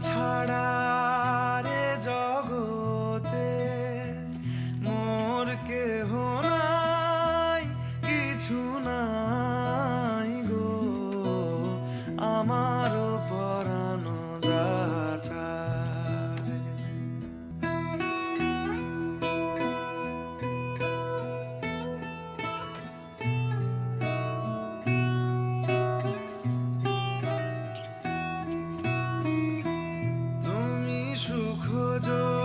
ছাড়া রে মোর কেহ কিছু গো। আমারও পরা adore.